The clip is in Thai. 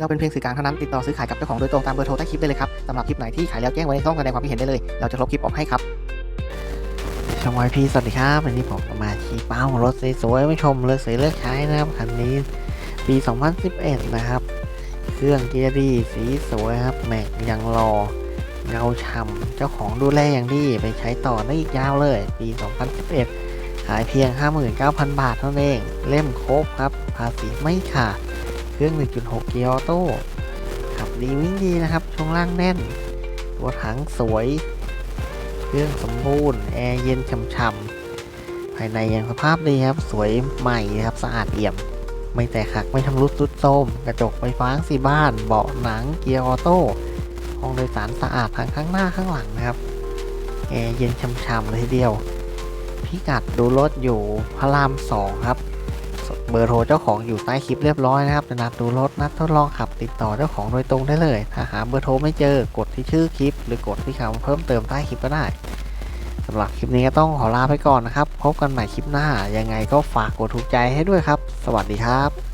เราเป็นเพียงสื่อกลางเท่านั้นติดต่อซื้อขายกับเจ้าของโดยตรงตามเบอร์โทรใต้คลิปได้เลยครับสำหรับคลิปไหนที่ขายแล้วแจ้งไว้ในช่องแสดงความคิดเห็นได้เลย เราจะลบคลิปออกให้ครับช่องวายพีสวัสดีครับวันนี้ผมมาชี้เป้ารถสวยๆไม่ชมเลยสวยเลือกใช้นะครับคันนี้ปี 2011 นะครับ เครื่องเกียร์ดีสีสวยครับแม็กยังรอเงาฉ่ำเจ้าของดูแลอย่างดีไปใช้ต่อได้อีกยาวเลย ปี 2011 ขายเพียง 59,000 บาทเท่านั้นเอง เล่มครบครับ ภาษีไม่ขาด รื่อง 1.6 เกียร์ออโต้ขับดีวิ่งดีนะครับ ช่วงล่างแน่น ตัวถังสวย เครื่องสมบูรณ์ แอร์เย็นช่ำๆ ภายในยังสภาพดีครับ สวยใหม่นะครับ สะอาดเอี่ยม ไม่แตกหัก ไม่ทำรุดซุดโทมกระจกไฟฟ้าสีบ้าน เบาะหนัง เกียร์ออโต้ ห้องโดยสารสะอาดทั้งข้างหน้าข้างหลังนะครับ แอร์เย็นช่ำๆเลยทีเดียวพิกัดดูรถอยู่พระรามสองครับ เบอร์โทรเจ้าของอยู่ใต้คลิปเรียบร้อยนะครับจะนัดดูรถนัดทดลองขับติดต่อเจ้าของโดยตรงได้เลย ถ้าหาเบอร์โทรไม่เจอกดที่ชื่อคลิป หรือกดที่คำเพิ่มเติมใต้คลิปก็ได้สำหรับคลิปนี้ก็ต้องขอลาไปก่อนนะครับ พบกันใหม่คลิปหน้า ยังไงก็ฝากกดถูกใจให้ด้วยครับ สวัสดีครับ